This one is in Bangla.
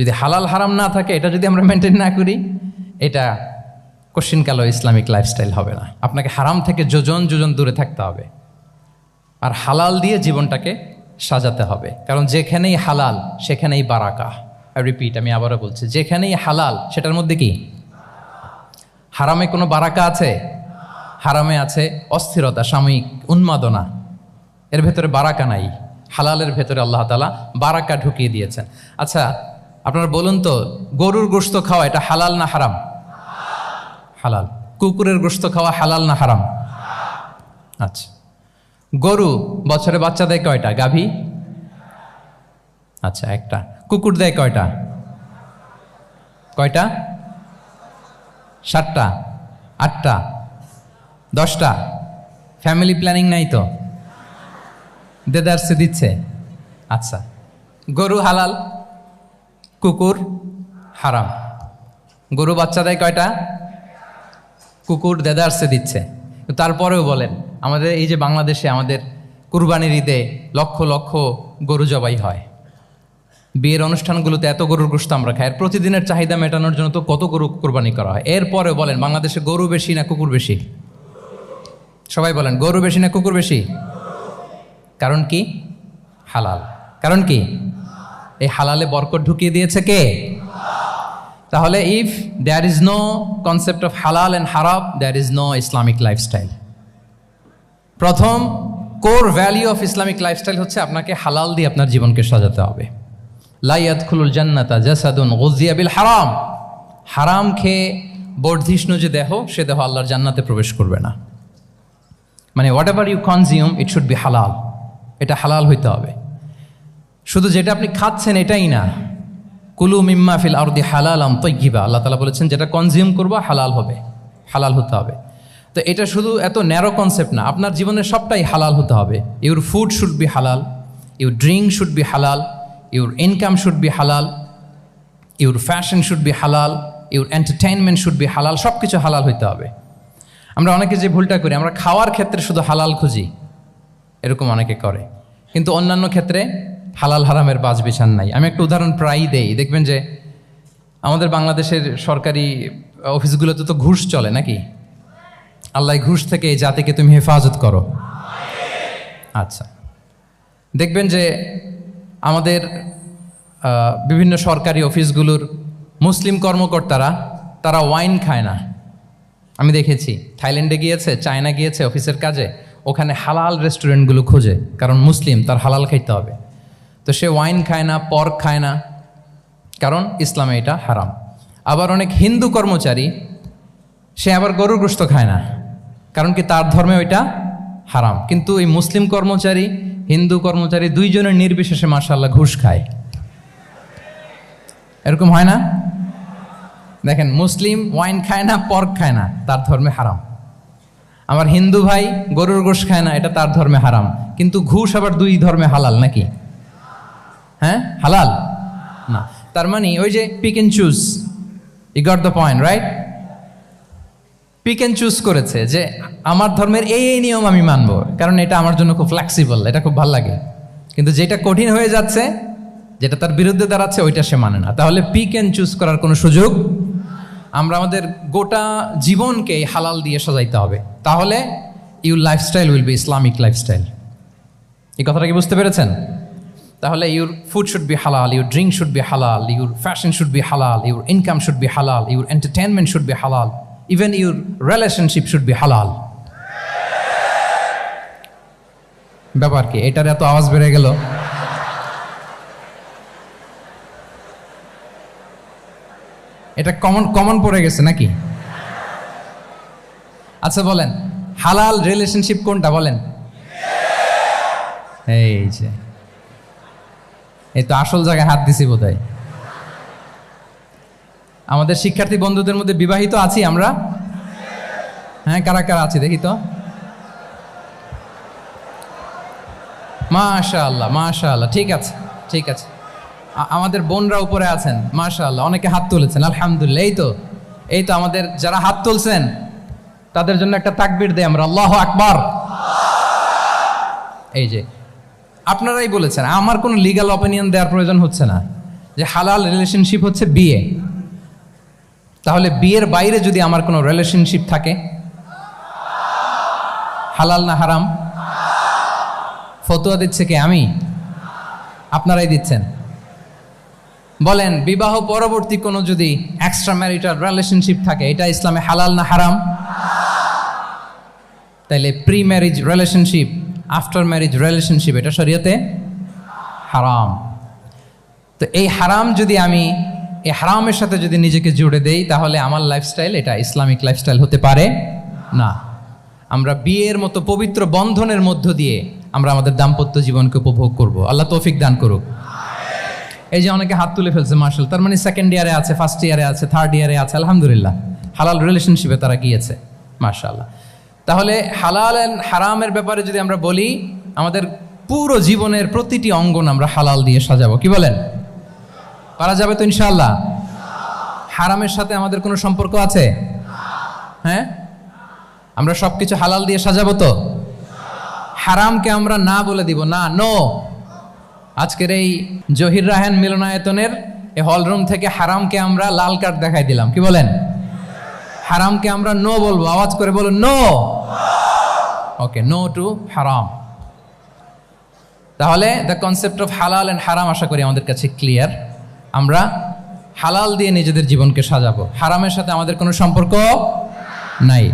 যদি হালাল হারাম না থাকে, এটা যদি আমরা মেনটেন না করি, এটা কোশ্চিনকালো ইসলামিক লাইফস্টাইল হবে না। আপনাকে হারাম থেকে যোজন যোজন দূরে থাকতে হবে। আর হালাল দিয়ে জীবনটাকে সাজাতে হবে। কারণ যেখানেই হালাল, সেখানেই বারাকা। রিপিট আমি আবারও বলছি, যেখানেই হালাল, সেটার মধ্যে কি? হারামে কোনো বারাকা আছে? হারামে আছে অস্থিরতা, সাময়িক উন্মাদনা। এর ভেতরে বারাকা নাই। হালালের ভেতরে আল্লাহ তালা বারাকা ঢুকিয়ে দিয়েছেন। আচ্ছা আপনারা বলুন তো, গরুর গোস্ত খাওয়া এটা হালাল না হারাম? হালাল। কুকুরের গোস্ত খাওয়া হালাল না হারাম? আচ্ছা। গরু, বছরে বাচ্চা দেয় কয়টা? গাভী? আচ্ছা একটা। কুকুর দেয় কয়টা? কয়টা? সাতটা। আটটা। দশটা। ফ্যামিলি প্ল্যানিং নাই তো? দেদারসে দিচ্ছে। আচ্ছা। গরু হালাল? কুকুর হারাম। গরু বাচ্চা দেয় কয়টা? কুকুর দেদারসে দিচ্ছে। তারপরেও বলেন, আমাদের এই যে বাংলাদেশে আমাদের কুরবানির ঈদে লক্ষ লক্ষ গরু জবাই হয়। বিয়ের অনুষ্ঠানগুলোতে এত গরুর গোস্ত আমরা খাই, আর প্রতিদিনের চাহিদা মেটানোর জন্য তো কত গরু কোরবানি করা হয়। এরপরে বলেন, বাংলাদেশে গরু বেশি না কুকুর বেশি? সবাই বলেন, গরু বেশি না কুকুর বেশি? কারণ কি? হালাল। কারণ কি? এই হালালে বরকত ঢুকিয়ে দিয়েছে কে? তাহলে if there is no concept of halal and haram there is no Islamic lifestyle প্রথম core value of Islamic lifestyle হচ্ছে আপনাকে হালাল দিয়ে আপনার জীবনকে সাজাতে হবে। লাইয়াত খুলুল জান্নাতা জাসাদুন গজিয়া বিল হারাম। হারাম খেয়ে বর্ধিষ্ণু যে দেহ, সে দেহ আল্লাহর জান্নাতে প্রবেশ করবে না। মানে whatever you consume it should be halal এটা হালাল হইতে হবে। শুধু যেটা আপনি খাচ্ছেন এটাই না। কুলু মিম্মা ফিল আরদি হালাল আম তৈগিবা আল্লাহ তালা বলেছেন, যেটা কনজিউম করব, হালাল হবে, হালাল হতে হবে। তো এটা শুধু এত ন্যারো কনসেপ্ট না, আপনার জীবনের সবটাই হালাল হতে হবে। Your food should be halal your drink should be halal your income should be halal your fashion should be halal your entertainment should be halal সব কিছু হালাল হইতে হবে। আমরা অনেকে যে ভুলটা করি, আমরা খাওয়ার ক্ষেত্রে শুধু হালাল খুঁজি, এরকম অনেকে করে। কিন্তু অন্যান্য ক্ষেত্রে হালাল হারামের বাজ বিছান নাই। আমি একটা উদাহরণ প্রায়ই দেই। দেখবেন যে আমাদের বাংলাদেশের সরকারি অফিসগুলোতে তো ঘুষ চলে নাকি? আল্লাহ ঘুষ থেকে এই জাতিকে তুমি হেফাজত করো। আচ্ছা। দেখবেন যে আমাদের বিভিন্ন সরকারি অফিসগুলোর মুসলিম কর্মকর্তারা, তারা ওয়াইন খায় না। আমি দেখেছি। থাইল্যান্ডে গিয়েছে, চায়না গিয়েছে অফিসের কাজে, ওখানে হালাল রেস্টুরেন্টগুলো খোঁজে, কারণ মুসলিম, তার হালাল খাইতে হবে। তো সে ওয়াইন খায় না পর্ক খায় না। কারণ ইসলামে এটা হারাম। আবার অনেক হিন্দু কর্মচারী, সে আবার গরুর গোস্ত খায় না। কারণ কি তার ধর্মে ওইটা হারাম। কিন্তু এই মুসলিম কর্মচারী, হিন্দু কর্মচারী দুইজনের নির্বিশেষে মার্শাল্লাহ ঘুষ খায়। এরকম হয় না? দেখেন, মুসলিম ওয়াইন খায় না পর্ক খায় না, তার ধর্মে হারাম। আমার হিন্দু ভাই গরুর গোশ খায় না, এটা তার ধর্মে হারাম। কিন্তু ঘুষ আবার দুই ধর্মে হালাল নাকি? হ্যাঁ? হালাল? না। তার মানে ওই যে pick and choose I got the point right pick and choose করেছে যে আমার ধর্মের এই এই নিয়ম আমি মানব, কারণ এটা আমার জন্য খুব ফ্লেক্সিবল এটা খুব ভালো লাগে। কিন্তু যেটা কঠিন হয়ে যাচ্ছে, যেটা তার বিরুদ্ধে দাঁড়াচ্ছে, ওইটা সে মানে না। তাহলে পিক এন্ড চুজ করার কোনো সুযোগ আমরা আমাদের গোটা জীবনকে হালাল দিয়ে সাজাইতে হবে। তাহলে your lifestyle will be Islamic lifestyle এই কথাটা কি বুঝতে পেরেছেন? তাহলে your food should be halal your drink should be halal your fashion should be halal your income should be halal your entertainment should be halal even your relationship should be halal ব্যাপার কি? এটার এত আওয়াজ বেড়ে গেল। এটা কমন কমন পড়ে গেছে নাকি? আচ্ছা বলেন, হালাল রিলেশনশিপ কোনটা বলেন? এই যে। এই তো আসল জায়গায় হাত দিছি বোধ আমাদের শিক্ষার্থী বন্ধুদের মধ্যে বিবাহিত আছি আমরা? হ্যাঁ কারা কারা আছি দেখি তো? মাশা আল্লাহ মাশা আল্লাহ ঠিক আছে ঠিক আছে। আমাদের বোনরা উপরে আছেন মাশা আল্লাহ অনেকে হাত তুলেছেন, আলহামদুলিল্লাহ, এই তো এই তো আমাদের যারা হাত তুলছেন, তাদের জন্য একটা তাকবির দেয় আমরা, আল্লাহ আকবার। এই যে আপনারাই বলেছেন, আমার কোনো লিগ্যাল অপিনিয়ন দেওয়ার প্রয়োজন হচ্ছে না। যে হালাল রিলেশনশিপ হচ্ছে বিয়ে। তাহলে বিয়ের বাইরে যদি আমার কোনো রিলেশনশিপ থাকে, হালাল না হারাম? ফতোয়া দিচ্ছে কে আমি? আপনারাই দিচ্ছেন। বলেন, বিবাহ পরবর্তী কোনো যদি এক্সট্রা ম্যারিটাল রিলেশনশিপ থাকে, এটা ইসলামে হালাল না হারাম? তাইলে pre marriage relationship after marriage relationship এটা শরীয়তে হারাম। তো এই হারাম যদি আমি, এই হারামের সাথে যদি নিজেকে জুড়ে দেই, তাহলে আমার লাইফস্টাইল এটা ইসলামিক লাইফস্টাইল হতে পারে না। আমরা বিয়ের মতো পবিত্র বন্ধনের মধ্য দিয়ে আমরা আমাদের দাম্পত্য জীবনকে উপভোগ করব। আল্লাহ তৌফিক দান করুক। এই যে অনেকে হাত তুলে ফেলছে মার্শাল তার মানে সেকেন্ড ইয়ারে আছে ফার্স্ট ইয়ারে আছে থার্ড ইয়ারে আছে, আলহামদুলিল্লাহ। হালাল রিলেশনশিপে তারা গিয়েছে মার্শাল্লাহ তাহলে হালাল and হারামের ব্যাপারে যদি আমরা বলি, আমাদের পুরো জীবনের প্রতিটি অঙ্গন আমরা হালাল দিয়ে সাজাবো। কি বলেন? পারা যাবে তো ইনশাআল্লাহ? হারামের সাথে আমাদের কোনো সম্পর্ক আছে? হ্যাঁ? আমরা সব কিছু হালাল দিয়ে সাজাবো তো? হারামকে আমরা না বলে দিব, না নো আজকের এই জহির রাহেন মিলনায়তনের হলরুম থেকে হারামকে আমরা লাল কার্ড দেখাই দিলাম। কি বলেন? হারামকে আমরা নো বলব। আওয়াজ করে বলো, নো। ওকে নো টু হারাম তাহলে the concept of halal and haram আশা করি আমাদের কাছে ক্লিয়ার আমরা হালাল দিয়ে নিজেদের জীবনকে সাজাবো। হারামের সাথে আমাদের কোনো সম্পর্ক নাই।